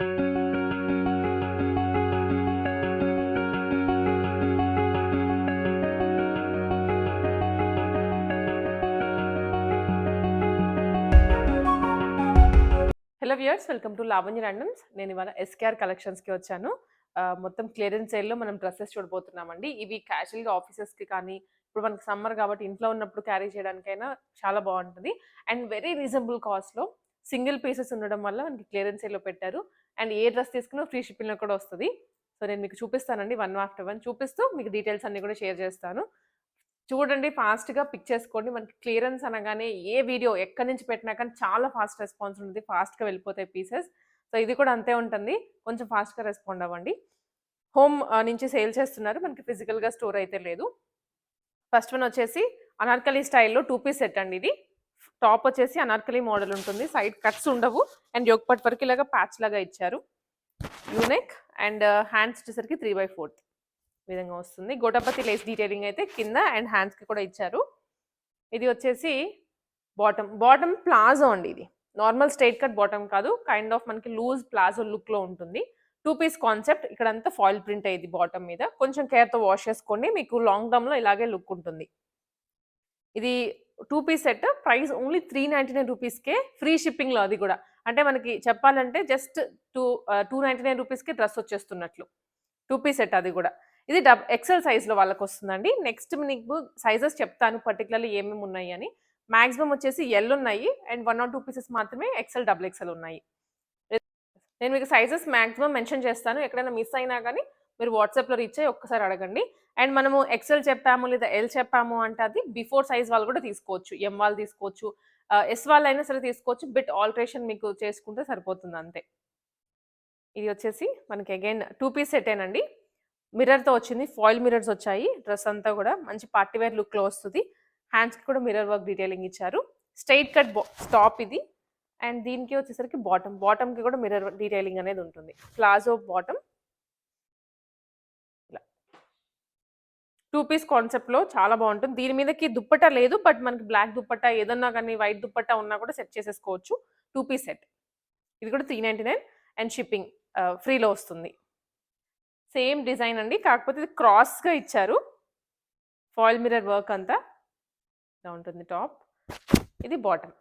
Hello viewers welcome to Lavanya randoms నేను ఇవాళ SKR కలెక్షన్స్కి వచ్చాను. మొత్తం క్లియరెన్స్ సేల్లో మనం డ్రెస్సెస్ చూడబోతున్నామండి. ఇవి క్యాజువల్గా ఆఫీసెస్కి కానీ ఇప్పుడు మనకి సమ్మర్ కాబట్టి ఇంట్లో ఉన్నప్పుడు క్యారీ చేయడానికైనా చాలా బాగుంటుంది. అండ్ వెరీ రీజనబుల్ కాస్ట్లో సింగిల్ పీసెస్ ఉండడం వల్ల మనకి క్లియరెన్స్ ఏలో పెట్టారు. అండ్ ఏ డ్రెస్ తీసుకున్నా ఫ్రీ షిప్పింగ్లో కూడా వస్తుంది. సో నేను మీకు చూపిస్తానండి వన్ ఆఫ్టర్ వన్. చూపిస్తూ మీకు డీటెయిల్స్ అన్ని కూడా షేర్ చేస్తాను. చూడండి ఫాస్ట్గా పిక్ చేసుకోండి. మనకి క్లియరెన్స్ అనగానే ఏ వీడియో ఎక్కడి నుంచి పెట్టినా కానీ చాలా ఫాస్ట్ రెస్పాన్స్ ఉంటుంది. ఫాస్ట్గా వెళ్ళిపోతాయి పీసెస్. సో ఇది కూడా అంతే ఉంటుంది. కొంచెం ఫాస్ట్గా రెస్పాండ్ అవ్వండి. హోమ్ నుంచి సేల్ చేస్తున్నారు. మనకి ఫిజికల్గా స్టోర్ అయితే లేదు. ఫస్ట్ వన్ వచ్చేసి అనార్కలి స్టైల్లో టూ పీస్ సెట్ అండి ఇది. టాప్ వచ్చేసి అనార్కలి మోడల్ ఉంటుంది. సైడ్ కట్స్ ఉండవు. అండ్ యోగపట్ వరకు ఇలాగా ప్యాచ్ లాగా ఇచ్చారు. యూనెక్ అండ్ uh, హ్యాండ్స్ వచ్చేసరికి త్రీ బై ఫోర్త్ విధంగా వస్తుంది. గోటపతి లేస్ డీటెయిలింగ్ అయితే కింద అండ్ హ్యాండ్స్కి కూడా ఇచ్చారు. ఇది వచ్చేసి బాటమ్ బాటమ్ ప్లాజో అండి ఇది. నార్మల్ స్ట్రైట్ కట్ బాటమ్ కాదు. కైండ్ ఆఫ్ మనకి లూజ్ ప్లాజో లుక్లో ఉంటుంది. టూ పీస్ కాన్సెప్ట్ ఇక్కడంతా ఫాయిల్ ప్రింట్ అయ్యింది బాటమ్ మీద. కొంచెం కేర్తో వాష్ చేసుకోండి. మీకు లాంగ్ టర్మ్లో ఇలాగే లుక్ ఉంటుంది. ఇది two piece set price only three ninety nine రూపీస్కే ఫ్రీ షిప్పింగ్లో అది కూడా. అంటే మనకి చెప్పాలంటే just two two ninety nine రూపీస్కి డ్రెస్ వచ్చేస్తున్నట్లు. టూ పీస్ సెట్ అది కూడా. ఇది డబ్ ఎక్సెల్ సైజ్లో వాళ్ళకి వస్తుందండి. నెక్స్ట్ మీకు సైజెస్ చెప్తాను పర్టికులర్లీ ఏమేమి ఉన్నాయి అని. మ్యాక్సిమం వచ్చేసి ఎల్ ఉన్నాయి and one or two pieces మాత్రమే ఎక్సెల్ డబుల్ ఎక్సెల్ ఉన్నాయి. నేను మీకు సైజెస్ మ్యాక్సిమం మెన్షన్ చేస్తాను. ఎక్కడైనా మిస్ అయినా కానీ మీరు వాట్సాప్లో రీచ్ అయ్యి ఒక్కసారి అడగండి. అండ్ మనము ఎక్సెల్ చెప్పాము లేదా ఎల్ చెప్పాము అంటే అది బిఫోర్ సైజ్ వాళ్ళు కూడా తీసుకోవచ్చు. ఎం వాళ్ళు తీసుకోవచ్చు. ఎస్ వాళ్ళు అయినా సరే తీసుకోవచ్చు. బిట్ ఆల్టరేషన్ మీకు చేసుకుంటే సరిపోతుంది అంతే. ఇది వచ్చేసి మనకి అగైన్ టూ పీస్ సెటేనండి మిర్రర్తో వచ్చింది. ఫాయిల్ మిర్రర్స్ వచ్చాయి. డ్రెస్ అంతా కూడా మంచి పార్టీవేర్ లుక్లో వస్తుంది. హ్యాండ్స్కి కూడా మిర్రర్ వర్క్ డీటెయిలింగ్ ఇచ్చారు. స్ట్రైట్ కట్ స్టాప్ ఇది. అండ్ దీనికి వచ్చేసరికి బాటమ్ బాటమ్కి కూడా మిర్రర్ డీటెయిలింగ్ అనేది ఉంటుంది. ప్లాజో బాటమ్ టూ పీస్ కాన్సెప్ట్లో చాలా బాగుంటుంది. దీని మీదకి దుప్పట లేదు బట్ మనకి బ్లాక్ దుప్పట ఏదన్నా కానీ వైట్ దుప్పట ఉన్నా కూడా సెట్ చేసేసుకోవచ్చు. Two piece set. ఇది కూడా three ninety nine and shipping ఫ్రీలో వస్తుంది. సేమ్ డిజైన్ అండి. కాకపోతే ఇది క్రాస్గా ఇచ్చారు. ఫాయిల్ మిర్రర్ వర్క్ అంతా. ఇలా ఉంటుంది టాప్. ఇది బాటమ్.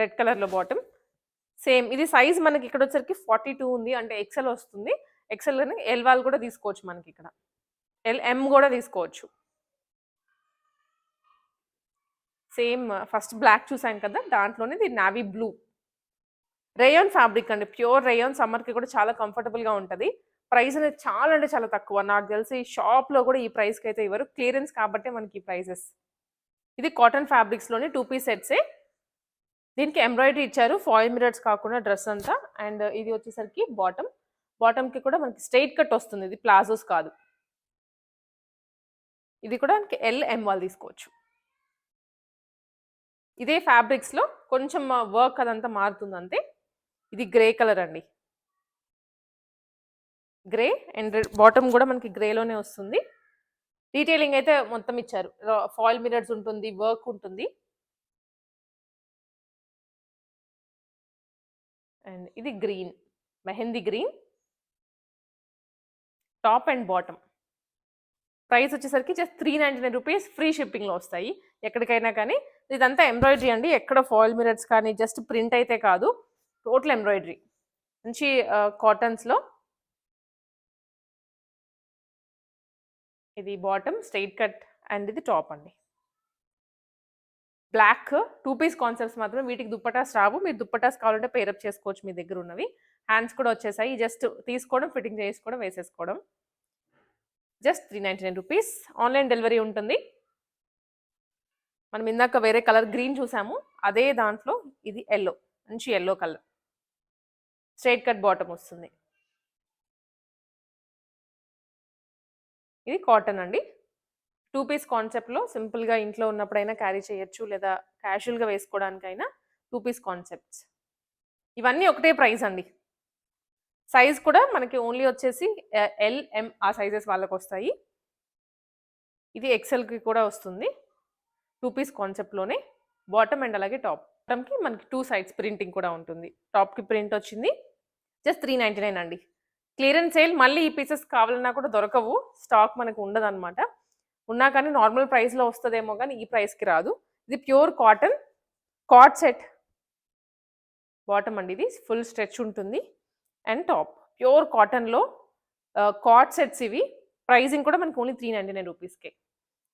రెడ్ కలర్లో బాటమ్. సేమ్ ఇది సైజ్ మనకి ఇక్కడ వచ్చరికి ఫార్టీ టూ ఉంది. అంటే ఎక్సెల్ వస్తుంది. ఎక్సెల్ అని ఎల్ వాళ్ళు కూడా తీసుకోవచ్చు మనకి ఇక్కడ. ఎల్ ఎం కూడా తీసుకోవచ్చు. సేమ్ ఫస్ట్ బ్లాక్ చూసాం కదా దాంట్లోనే ఇది నావీ బ్లూ. రేయోన్ ఫ్యాబ్రిక్ అండి ప్యూర్ రేయోన్ సమ్మర్కి కూడా చాలా కంఫర్టబుల్గా ఉంటుంది. ప్రైస్ అనేది చాలా అంటే చాలా తక్కువ. నాకు తెలిసి షాప్లో కూడా ఈ ప్రైస్కి అయితే ఇవ్వరు. క్లియరెన్స్ కాబట్టి మనకి ఈ ప్రైజెస్ ఇది కాటన్ ఫ్యాబ్రిక్స్లోని టూ పీస్ సెట్సే. దీనికి ఎంబ్రాయిడరీ ఇచ్చారు ఫాయిల్ మిరర్స్ కాకుండా డ్రెస్ అంతా. అండ్ ఇది వచ్చేసరికి బాటమ్. బాటమ్కి కూడా మనకి స్ట్రైట్ కట్ వస్తుంది. ఇది ప్లాజోస్ కాదు. ఇది కూడా మనకి ఎల్ ఎం వాళ్ళు తీసుకోవచ్చు. ఇదే ఫ్యాబ్రిక్స్లో కొంచెం వర్క్ అదంతా మారుతుంది అంతే. ఇది గ్రే కలర్ అండి. గ్రే అండ్ బాటమ్ కూడా మనకి గ్రేలోనే వస్తుంది. డీటెయిలింగ్ అయితే మొత్తం ఇచ్చారు. ఫాయిల్ మిరర్స్ ఉంటుంది వర్క్ ఉంటుంది. అండ్ ఇది green mehndi green top and bottom price వచ్చేసరికి just three ninety nine rupees free షిప్పింగ్లో వస్తాయి. ఎక్కడికైనా కానీ ఇదంతా ఎంబ్రాయిడరీ అండి. ఎక్కడ ఫాయిల్ మిరర్స్ కానీ జస్ట్ ప్రింట్ అయితే కాదు. టోటల్ ఎంబ్రాయిడరీ మంచి కాటన్స్లో ఇది బాటమ్ స్ట్రైట్ కట్ అండ్ ఇది టాప్ అండి. బ్లాక్ టూ పీస్ కాన్సెప్ట్స్ మాత్రం వీటికి దుప్పటాస్ రావు. మీరు దుప్పటాస్ కావాలంటే పేరప్ చేసుకోవచ్చు మీ దగ్గర ఉన్నవి. హ్యాండ్స్ కూడా వచ్చేసాయి. జస్ట్ తీసుకోవడం ఫిట్టింగ్ చేసుకోవడం వేసేసుకోవడం. Just three ninety nine rupees. Online delivery ఉంటుంది. మనం ఇందాక వేరే కలర్ గ్రీన్ చూసాము. అదే దాంట్లో ఇది ఎల్లో మంచి yellow colour straight cut bottom వస్తుంది. ఇది కాటన్ అండి. టూ పీస్ కాన్సెప్ట్లో సింపుల్గా ఇంట్లో ఉన్నప్పుడైనా క్యారీ చేయొచ్చు లేదా క్యాషువల్గా వేసుకోవడానికైనా టూ పీస్ కాన్సెప్ట్స్ ఇవన్నీ ఒకటే ప్రైస్ అండి. సైజ్ కూడా మనకి ఓన్లీ వచ్చేసి ఎల్ ఎం ఆ సైజెస్ వాళ్ళకి వస్తాయి ఇది ఎక్సెల్కి కూడా వస్తుంది. టూ పీస్ కాన్సెప్ట్లోనే బాటమ్ అండ్ అలాగే టాప్. బాటమ్కి మనకి టూ సైడ్స్ ప్రింటింగ్ కూడా ఉంటుంది. టాప్కి ప్రింట్ వచ్చింది. జస్ట్ త్రీ నైంటీ నైన్ అండి. క్లియరెన్స్ సేల్ మళ్ళీ ఈ పీసెస్ కావాలన్నా కూడా దొరకవు. స్టాక్ మనకు ఉండదన్నమాట. ఉన్నా కానీ నార్మల్ ప్రైస్లో వస్తుందేమో కానీ ఈ ప్రైస్కి రాదు. ఇది pure cotton. Cord set. Bottom అండి ఇది. ఫుల్ స్ట్రెచ్ ఉంటుంది. And top. ప్యూర్ కాటన్లో కాట్ సెట్స్ ఇవి. ప్రైజింగ్ కూడా మనకు ఓన్లీ త్రీ నైంటీ నైన్ రూపీస్కే.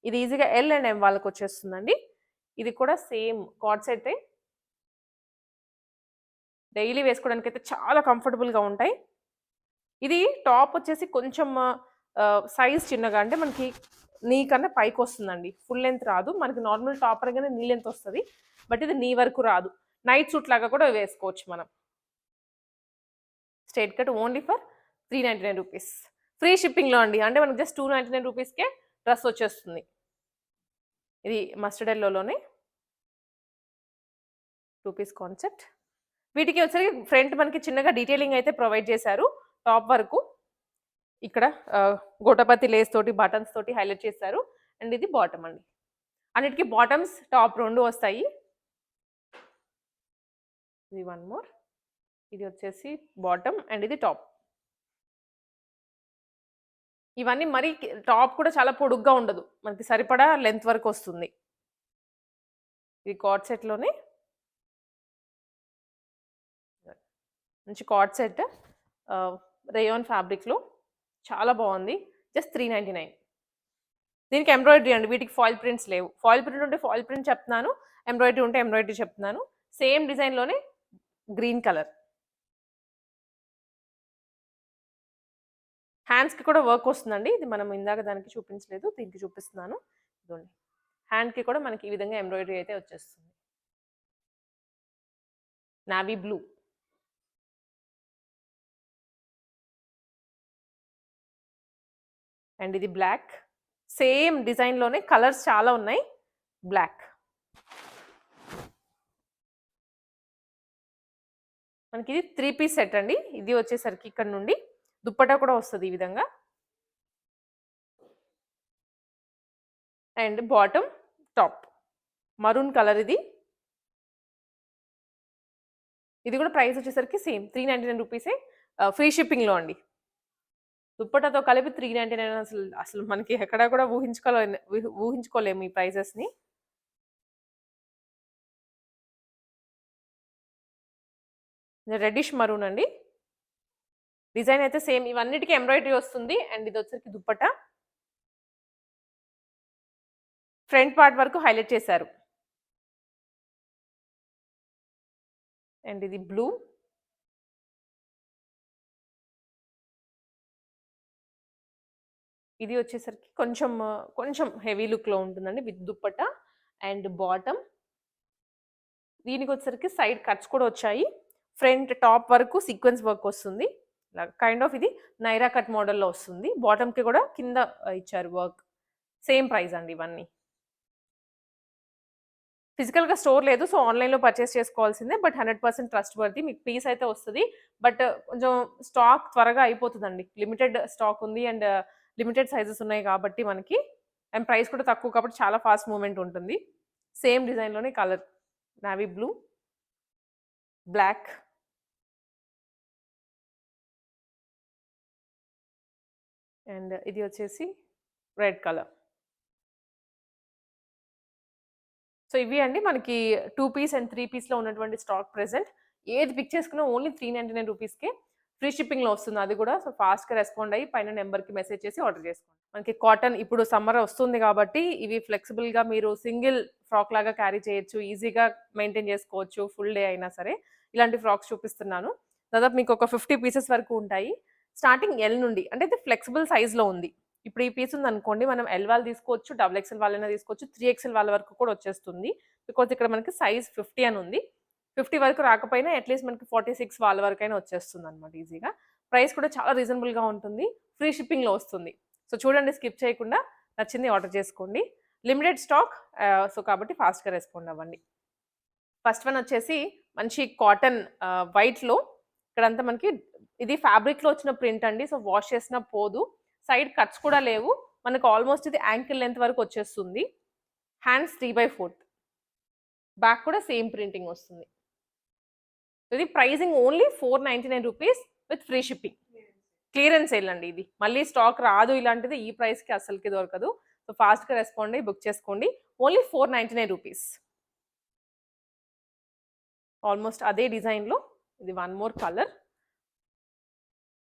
ఇది ఈజీగా ఎల్ అండ్ ఎం వాళ్ళకి వచ్చేస్తుందండి. ఇది కూడా సేమ్ కాట్ సెట్. డైలీ వేసుకోవడానికి అయితే చాలా కంఫర్టబుల్గా ఉంటాయి. ఇది టాప్ వచ్చేసి కొంచెం సైజ్ చిన్నగా అంటే మనకి నీ కన్నా పైకి వస్తుందండి. ఫుల్ లెంత్ రాదు. మనకి నార్మల్ టాప్ అనగానే నీ లెంత్ వస్తుంది. బట్ ఇది నీ వరకు రాదు. నైట్ సూట్ లాగా కూడా వేసుకోవచ్చు మనం. Straight cut only for three ninety nine rupees. Free షిప్పింగ్లో అండి. అంటే మనకి జస్ట్ టూ నైంటీ నైన్ రూపీస్కే డ్రెస్ వచ్చేస్తుంది. ఇది మస్టర్డ్ ఎల్లోలోనే రూపీస్ కాన్సెప్ట్. వీటికి వచ్చేసరికి ఫ్రంట్ మనకి చిన్నగా డీటెయిలింగ్ అయితే ప్రొవైడ్ చేశారు. టాప్ వరకు ఇక్కడ గోటపతి లేస్ తోటి బటన్స్ తోటి హైలైట్ చేశారు. అండ్ ఇది బాటమ్ అండి. అన్నిటికీ బాటమ్స్ టాప్ రెండు వస్తాయి. ఇది వన్ మోర్. ఇది వచ్చేసి బాటమ్ అండ్ ఇది టాప్ ఇవన్నీ మరీ టాప్ కూడా చాలా పొడుగ్గా ఉండదు. మనకి సరిపడా లెంత్ వరకు వస్తుంది. ఇది కార్డ్ సెట్లోనే మంచి కార్డ్ సెట్ రేయాన్ ఫ్యాబ్రిక్లో చాలా బాగుంది. జస్ట్ త్రీ నైంటీ నైన్ దీనికి ఎంబ్రాయిడరీ అండి. వీటికి ఫాయిల్ ప్రింట్స్ లేవు. ఫాయిల్ ప్రింట్ ఉంటే ఫాయిల్ ప్రింట్ చెప్తున్నాను. ఎంబ్రాయిడరీ ఉంటే ఎంబ్రాయిడరీ చెప్తున్నాను. సేమ్ డిజైన్లోనే గ్రీన్ కలర్ హ్యాండ్స్కి కూడా వర్క్ వస్తుందండి. ఇది మనం ఇందాక దానికి చూపించలేదు దీనికి చూపిస్తున్నాను. ఇదిగోండి. హ్యాండ్కి కూడా మనకి ఈ విధంగా ఎంబ్రాయిడరీ అయితే వచ్చేస్తుంది. నావీ బ్లూ అండ్ ఇది బ్లాక్ సేమ్ డిజైన్లోనే కలర్స్ చాలా ఉన్నాయి. బ్లాక్ మనకి ఇది త్రీ పీస్ సెట్ అండి. ఇది వచ్చేసరికి ఇక్కడ నుండి దుప్పటా కూడా వస్తుంది ఈ విధంగా. And bottom top. Maroon colour ఇది. ఇది కూడా ప్రైస్ వచ్చేసరికి సేమ్ త్రీ నైంటీ నైన్ రూపీసే. ఫ్రీ షిప్పింగ్లో అండి. దుప్పటాతో కలిపి త్రీ నైంటీ నైన్ అసలు అసలు మనకి ఎక్కడా కూడా ఊహించుకోలే ఊహించుకోలేము ఈ ప్రైజెస్ని. రెడ్డిష్ మరూన్ అండి. డిజైన్ అయితే సేమ్ ఇవన్నిటికీ ఎంబ్రాయిడరీ వస్తుంది. అండ్ ఇది వచ్చరికి దుప్పట. ఫ్రంట్ పార్ట్ వరకు హైలైట్ చేశారు. అండ్ ఇది బ్లూ. ఇది వచ్చేసరికి కొంచెం కొంచెం హెవీ లుక్లో ఉంటుందండి విత్ దుప్పట అండ్ బాటమ్. దీనికి వచ్చేసరికి సైడ్ కట్స్ కూడా వచ్చాయి. ఫ్రంట్ టాప్ వరకు సీక్వెన్స్ వర్క్ వస్తుంది. కైండ్ ఆఫ్ ఇది నైరా కట్ మోడల్లో వస్తుంది. బాటమ్కి కూడా కింద ఇచ్చారు వర్క్. సేమ్ ప్రైస్ అండి ఇవన్నీ. ఫిజికల్గా స్టోర్ లేదు. సో ఆన్లైన్లో పర్చేస్ చేసుకోవాల్సిందే. But hundred percent trust worthy మీకు పీస్ అయితే వస్తుంది. బట్ కొంచెం స్టాక్ త్వరగా అయిపోతుందండి. లిమిటెడ్ స్టాక్ ఉంది అండ్ లిమిటెడ్ సైజెస్ ఉన్నాయి కాబట్టి మనకి. అండ్ ప్రైస్ కూడా తక్కువ కాబట్టి చాలా ఫాస్ట్ మూమెంట్ ఉంటుంది. Same డిజైన్లోనే colour. Navy blue. Black. And ఇది వచ్చేసి రెడ్ కలర్. సో ఇవి అండి మనకి టూ పీస్ అండ్ త్రీ పీస్లో ఉన్నటువంటి స్టాక్ ప్రెసెంట్ ఏది పిక్ చేసుకున్నా ఓన్లీ త్రీ నైంటీ నైన్ రూపీస్కే. ఫ్రీ షిప్పింగ్లో వస్తుంది అది కూడా. సో ఫాస్ట్గా రెస్పాండ్ అయ్యి పైన నెంబర్కి మెసేజ్ చేసి ఆర్డర్ చేసుకోండి. మనకి కాటన్ ఇప్పుడు సమ్మర్ వస్తుంది కాబట్టి ఇవి ఫ్లెక్సిబుల్గా మీరు సింగిల్ ఫ్రాక్ లాగా క్యారీ చేయొచ్చు. ఈజీగా మెయింటైన్ చేసుకోవచ్చు. ఫుల్ డే అయినా సరే. ఇలాంటి ఫ్రాక్స్ చూపిస్తున్నాను. దాదాపు మీకు ఒక ఫిఫ్టీ పీసెస్ వరకు ఉంటాయి. స్టార్టింగ్ ఎల్ నుండి అంటే ఇది ఫ్లెక్సిబుల్ సైజ్లో ఉంది. ఇప్పుడు ఈ పీస్ ఉంది అనుకోండి మనం ఎల్ వాళ్ళు తీసుకోవచ్చు డబుల్ ఎక్స్ఎల్ వాళ్ళైనా తీసుకోవచ్చు త్రీ ఎక్స్ఎల్ వాళ్ళ వరకు కూడా వచ్చేస్తుంది. బికాజ్ ఇక్కడ మనకి సైజ్ ఫిఫ్టీ అని ఉంది. ఫిఫ్టీ వరకు రాకపోయినా అట్లీస్ట్ మనకి ఫార్టీ సిక్స్ వాళ్ళ వరకు అయినా వచ్చేస్తుంది అనమాట ఈజీగా. ప్రైస్ కూడా చాలా రీజనబుల్గా ఉంటుంది. ఫ్రీ షిప్పింగ్లో వస్తుంది. సో చూడండి స్కిప్ చేయకుండా నచ్చింది ఆర్డర్ చేసుకోండి. లిమిటెడ్ స్టాక్ సో కాబట్టి ఫాస్ట్గా రెస్పాండ్ అవ్వండి. ఫస్ట్ వన్ వచ్చేసి మంచి కాటన్ వైట్లో ఇక్కడంతా మనకి ఇది ఫ్యాబ్రిక్లో వచ్చిన ప్రింట్ అండి సో వాష్ చేసిన పోదు. సైడ్ కట్స్ కూడా లేవు. మనకు ఆల్మోస్ట్ ఇది యాంకిల్ లెంత్ వరకు వచ్చేస్తుంది. Hands three by fourth back కూడా సేమ్ ప్రింటింగ్ వస్తుంది. ఇది pricing only four ninety nine rupees with free shipping clearance వెళ్ళండి అండి ఇది. మళ్ళీ స్టాక్ రాదు ఇలాంటిది ఈ ప్రైస్కి అసలుకి దొరకదు. సో ఫాస్ట్గా రెస్పాండ్ అయ్యి బుక్ చేసుకోండి. Only four ninety nine rupees almost అదే డిజైన్లో ఇది వన్ మోర్ కలర్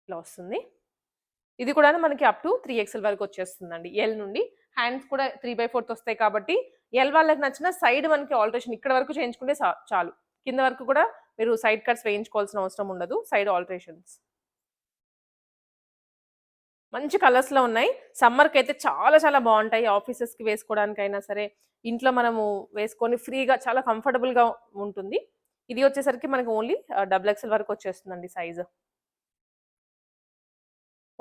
ఇలా వస్తుంది. ఇది కూడా మనకి అప్ టు త్రీ ఎక్స్ఎల్ వరకు వచ్చేస్తుందండి. ఎల్ నుండి హ్యాండ్స్ కూడా త్రీ బై ఫోర్త్ వస్తాయి కాబట్టి ఎల్ వాళ్ళకి నచ్చిన సైడ్ మనకి ఆల్టరేషన్ ఇక్కడ వరకు చేయించుకుంటే చా- చాలు. కింద వరకు కూడా మీరు సైడ్ కట్స్ వేయించుకోవాల్సిన అవసరం ఉండదు. సైడ్ ఆల్టరేషన్స్ మంచి కలర్స్లో ఉన్నాయి. సమ్మర్కి అయితే చాలా చాలా బాగుంటాయి. ఆఫీసెస్కి వేసుకోవడానికైనా సరే ఇంట్లో మనము వేసుకొని ఫ్రీగా చాలా కంఫర్టబుల్గా ఉంటుంది. ఇది వచ్చేసరికి మనకు ఓన్లీ డబుల్ ఎక్స్ఎల్ వరకు వచ్చేస్తుందండి size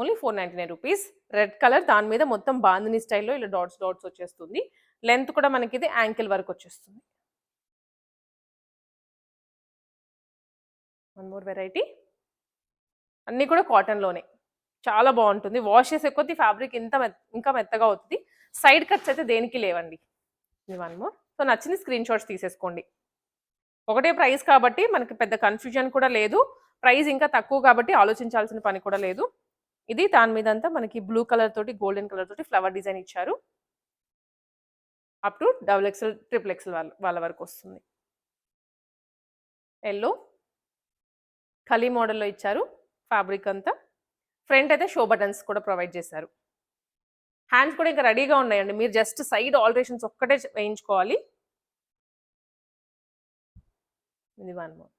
only four ninety nine rupees. Red colour దాని మీద మొత్తం బాందిని స్టైల్లో ఇలా డాట్స్ డాట్స్ వచ్చేస్తుంది. లెంత్ కూడా మనకి ఇది యాంకిల్ వరకు వచ్చేస్తుంది. One more variety. అన్నీ కూడా కాటన్లోనే. చాలా బాగుంటుంది. వాష్ చేసే కొద్ది ఫ్యాబ్రిక్ ఇంత ఇంకా మెత్తగా అవుతుంది. సైడ్ కట్స్ అయితే దేనికి లేవండి. One more. సో నచ్చింది స్క్రీన్ షాట్స్ తీసేసుకోండి. ఒకటే ప్రైస్ కాబట్టి మనకి పెద్ద కన్ఫ్యూజన్ కూడా లేదు. ప్రైస్ ఇంకా తక్కువ కాబట్టి ఆలోచించాల్సిన పని కూడా లేదు. ఇది దాని మీద అంతా మనకి బ్లూ కలర్ తోటి గోల్డెన్ కలర్ తోటి ఫ్లవర్ డిజైన్ ఇచ్చారు. Up to double XL triple XL వాళ్ళ వాళ్ళ వరకు వస్తుంది. ఎల్లో కలీ మోడల్లో ఇచ్చారు ఫ్యాబ్రిక్ అంతా. ఫ్రంట్ అయితే షో బటన్స్ కూడా ప్రొవైడ్ చేశారు. హ్యాండ్స్ కూడా ఇంకా రెడీగా ఉన్నాయండి. మీరు జస్ట్ సైడ్ ఆల్టరేషన్స్ ఒక్కటే వేయించుకోవాలి. ఇది వన్ మోర్.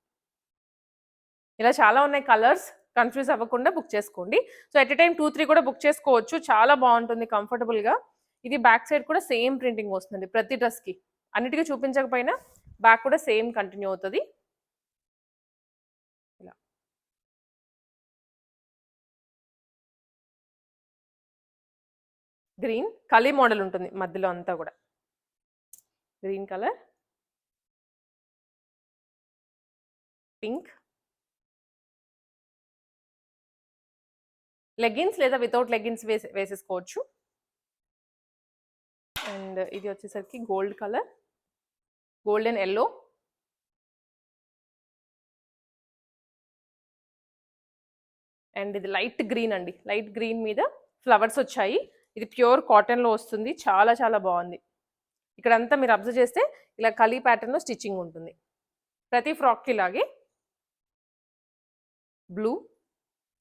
ఇలా చాలా ఉన్నాయి కలర్స్. కన్ఫ్యూజ్ అవ్వకుండా బుక్ చేసుకోండి. So at a time two three కూడా బుక్ చేసుకోవచ్చు. చాలా బాగుంటుంది కంఫర్టబుల్గా ఇది బ్యాక్ సైడ్ కూడా సేమ్ ప్రింటింగ్ వస్తుంది ప్రతి డ్రెస్కి అన్నిటికీ చూపించకపోయినా బ్యాక్ కూడా సేమ్ కంటిన్యూ అవుతుంది. ఇలా. గ్రీన్ కలీ మోడల్ ఉంటుంది మధ్యలో అంతా కూడా. Green colour. పింక్. లెగ్గిన్స్ లేదా వితౌట్ లెగ్గిన్స్ వేసే వేసేసుకోవచ్చు. అండ్ ఇది వచ్చేసరికి gold colour. Golden yellow. And ఇది లైట్ గ్రీన్ అండి. లైట్ గ్రీన్ మీద ఫ్లవర్స్ వచ్చాయి. ఇది ప్యూర్ కాటన్లో వస్తుంది. చాలా చాలా బాగుంది. ఇక్కడంతా మీరు అబ్జర్వ్ చేస్తే ఇలా కలీ ప్యాటర్న్లో స్టిచ్చింగ్ ఉంటుంది. ప్రతి ఫ్రాక్కి ఇలాగే. బ్లూ.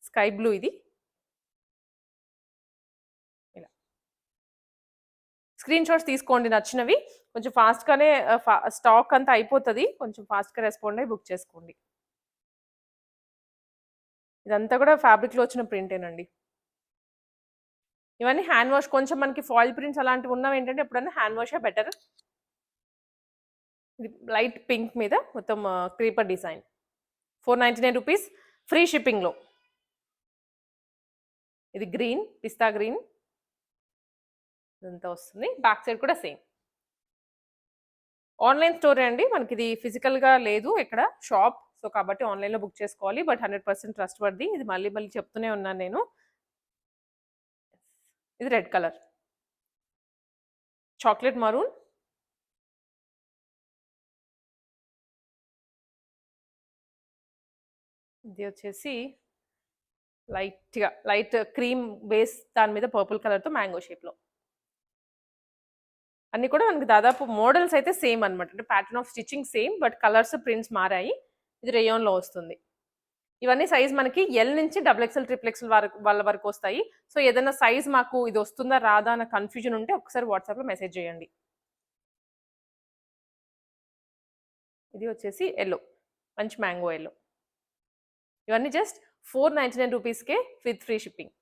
స్కై బ్లూ ఇది. స్క్రీన్ షాట్స్ తీసుకోండి నచ్చినవి. కొంచెం ఫాస్ట్గానే స్టాక్ అంతా అయిపోతుంది. కొంచెం ఫాస్ట్గా రెస్పాండ్ అయ్యి బుక్ చేసుకోండి. ఇదంతా కూడా ఫ్యాబ్రిక్లో వచ్చిన ప్రింటేనండి ఇవన్నీ హ్యాండ్ వాష్ కొంచెం మనకి ఫాయిల్ ప్రింట్స్ అలాంటివి ఉన్నవి ఏంటంటే ఎప్పుడైనా హ్యాండ్ వాషే బెటర్ ఇది లైట్ పింక్ మీద మొత్తం creeper design four ninety nine rupees free షిప్పింగ్లో ఇది గ్రీన్ పిస్తా గ్రీన్ ఇదంతా వస్తుంది. బ్యాక్ సైడ్ కూడా సేమ్. ఆన్లైన్ స్టోరే అండి. మనకి ఇది ఫిజికల్గా లేదు ఇక్కడ షాప్. సో కాబట్టి ఆన్లైన్లో బుక్ చేసుకోవాలి. బట్ హండ్రెడ్ పర్సెంట్ ట్రస్ట్ పడింది ఇది మళ్ళీ మళ్ళీ చెప్తూనే ఉన్నాను నేను. ఇది రెడ్ కలర్. Chocolate maroon. ఇది వచ్చేసి లైట్గా లైట్ క్రీమ్ బేస్ దాని మీద పర్పుల్ కలర్తో మ్యాంగో షేప్లో. అన్ని కూడా మనకి దాదాపు మోడల్స్ అయితే సేమ్ అనమాట అంటే pattern of stitching same but colours prints మారాయి. ఇది రేయోన్లో వస్తుంది. ఇవన్నీ సైజ్ మనకి ఎల్ నుంచి డబుల్ ఎక్స్ఎల్ ట్రిపుల్ ఎక్స్ఎల్ వరకు వాళ్ళ వరకు వస్తాయి. సో ఏదైనా సైజ్ మాకు ఇది వస్తుందా రాదా అన్న కన్ఫ్యూజన్ ఉంటే ఒకసారి వాట్సాప్లో మెసేజ్ చేయండి. ఇది వచ్చేసి ఎల్లో మంచి మ్యాంగో ఎల్లో ఇవన్నీ జస్ట్ ఫోర్ నైంటీ నైన్ రూపీస్కే విత్ ఫ్రీ షిప్పింగ్